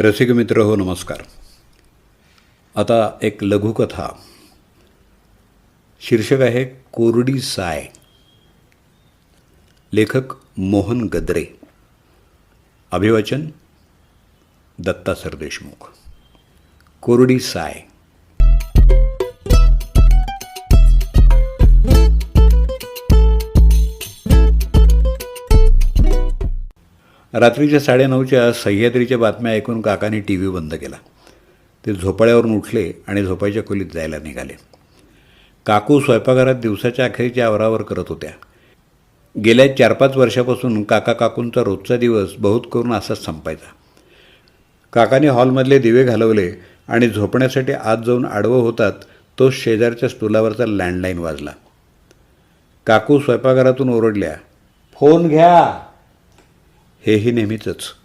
रसिक मित्र हो नमस्कार। आता एक लघुकथा। शीर्षक आहे, कोरडी साय। लेखक मोहन गद्रे। अभिवाचन दत्ता सरदेशमुख। कोरडी साय। रात्रीच्या साडेनऊच्या सह्याद्रीच्या बातम्या ऐकून काकाने टी व्ही बंद केला. ते झोपाळ्यावरून उठले आणि झोपायच्या खोलीत जायला निघाले. काकू स्वयंपाकघरात दिवसाच्या अखेरीच्या आवरावर करत होत्या. गेल्या चार पाच वर्षापासून काका काकूंचा रोजचा दिवस बहुत करून असाच संपायचा. काकाने हॉलमधले दिवे घालवले आणि झोपण्यासाठी आत जाऊन आडवं होतात तो शेजारच्या स्टुलावरचा लँडलाईन वाजला. काकू स्वयंपाकघरातून ओरडल्या फोन घ्या. हेही नेहमीचंच.